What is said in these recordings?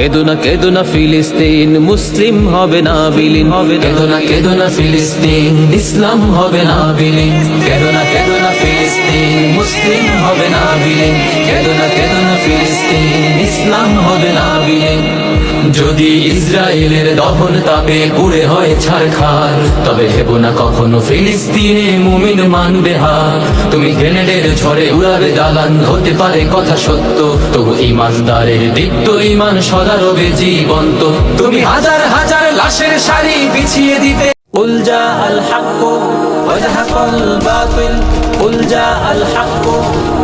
কেদো না কেদো না ফিলিস্তিন, মুসলিম হবে না বিলীন। হবে কেদো না কেদো না ফিলিস্তিন, ইসলাম হবে না বিলীন। কেদো না কেদো না ফিলিস্তিন, মুসলিম হবে না বিলীন। কেদো না কেদো না ফিলিস্তিন, ইসলাম হবে না বিলীন। যদি ইসরায়েলের দহন তাপে পুড়ে হয় ছারখার তবে হেব না কখনো ফিলিস্তিনে মুমিন মানবে হার তুমি গ্রেনেডের ঝড়ে উড়াবে দালান হতে পারে কথা সত্য তবু ইমানদারের দীপ্ত ইমান সদা রবে জীবন্ত তুমি হাজার হাজার লাশের শাড়ি বিছিয়ে দিতে قل جاء الحق وزهق الباطل قل جاء الحق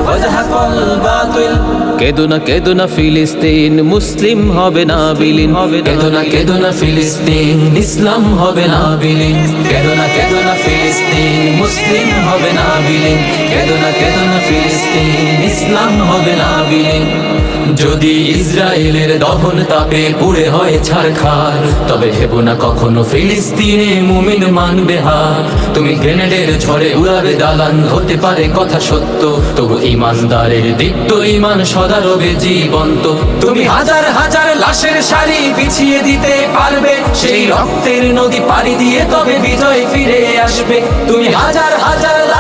وزهق الباطل কেদো না কেদো না ফিলিস্তিন, মুসলিম হবে না বিলীন। হবে কেদো না কেদো না ফিলিস্তিন, ইসলাম হবে না বিলীন। কেদো না কেদো না ফিলিস্তিন, মুসলিম হবে না বিলীন। কেদো না কেদো না ফিলিস্তিন, ইসলাম হবে না বিলীন। যদি ইসরায়েলের দহন তাপে পুড়ে হয় ছারখার, তবে হেব না কখনো ফিলিস্তিনে মুমিন মানবে হার। তুমি গ্রেনেডের ঝড়ে উড়াবে দালান, হতে পারে কথা সত্য, তবু ইমানদারের দীপ্ত ইমান সদা রবে জীবন্ত। তুমি হাজার হাজার লাশের শাড়ি বিছিয়ে দিতে পারবে, সেই রক্তের নদী পাড়ি দিয়ে তবে বিজয় ফিরে আসবে। তুমি হাজার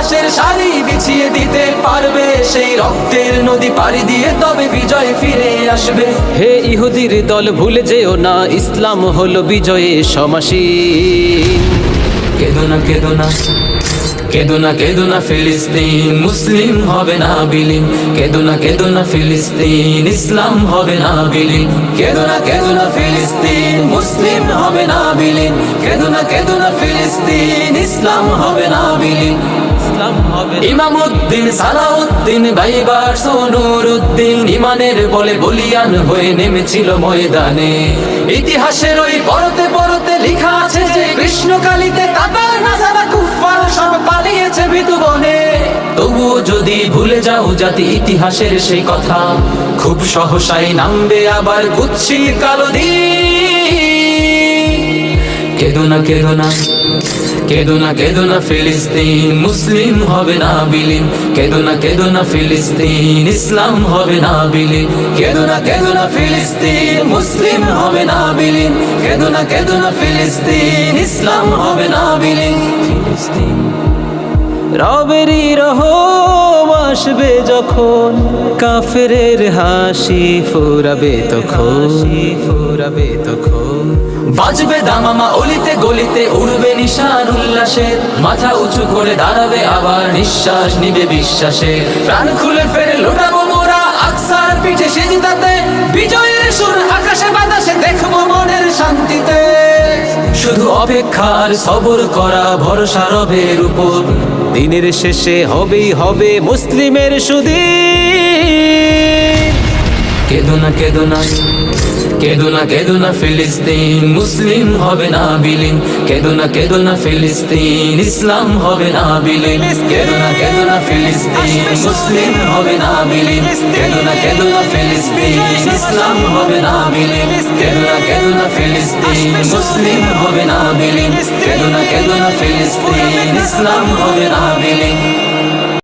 লাশের শাড়ি বিছিয়ে দিতে পারবে সেই রক্তের নদী পাড়ি দিয়ে তবে বিজয় ফিরে আসবে। হে ইহুদির দল ভুলে যেও না ইসলাম হলো বিজয়ে সমাসীন। কেদো না কেদো না কেদো না কেদো না ফিলিস্তিন মুসলিম হবে না বিলীন। কেদো না কেদো না ফিলিস্তিন ইসলাম হবে না বিলীন। কেদো না কেদো না ফিলিস্তিন মুসলিম হবে না বিলীন। কেদো না কেদো না ফিলিস্তিন ইসলাম হবে না বিলীন। ইসলাম হবে। ইমামউদ্দিন সালাউদ্দিন ভাইবার সোনুরউদ্দিন ইমানের বলে বলিয়ান হয়ে নেমেছিল ময়দানে। ইতিহাসের ওই পরতে পরতে আছে যে, কৃষ্ণকালীতে তাতার নাজারা সব পালিয়েছে তবুও যদি ভুলে যাও জাতি ইতিহাসের সেই কথা, খুব সহসাই নামবে আবার কুৎসির কালো দিন। কেদো না কেদো না। কেদো না কেদো না ফিলিস্তিন, মুসলিম হবে না বিলীন। কেদো না কেদো না ফিলিস্তিন, ইসলাম হবে না বিলীন। কেদো না কেদো না ফিলিস্তিন, মুসলিম হবে না বিলীন। কেদো না কেদো না ফিলিস্তিন, ইসলাম হবে না বিলীন। ফিলিস্তিন রবেরই রহম আসবে যখন, কাফেরের হাসি ফুরাবে তখন ফুরাবে তখন। বাজবে দামামা অলিতে গলিতে, উড়বে নিশান উল্লাসের। মাথা উঁচু করে দাঁড়াবে আবার নিঃশ্বাস নিবে বিশ্বাসে। প্রাণ খুলে ফেরে লোটাবো মোরা আকসার পিঠে সেজিতাতে। বিজয়ের সুর আকাশে বাতাসে দেখব মনের শান্তিতে। শুধু অপেক্ষার সবর করা ভরসা রবের উপর। দিনের শেষে হবেই হবে মুসলিমের সুদিন। কেদো না কেদো না। কেদো না কেদো না ফিলিস্তিন, মুসলিম হবে না বিলীন। কেদো না কেদো না ফিলিস্তিন, ইসলাম হবে না বিলীন। কেদো না কেদো না ফিলিস্তিন, মুসলিম হবে না বিলীন। কেদো না কেদো না ফিলিস্তিন, ইসলাম হবে না বিলীন। কেদো না কেদো না ফিলিস্তিন, মুসলিম হবে না বিলীন। কেদো না কেদো না ফিলিস্তিন, ইসলাম হবে না বিলীন।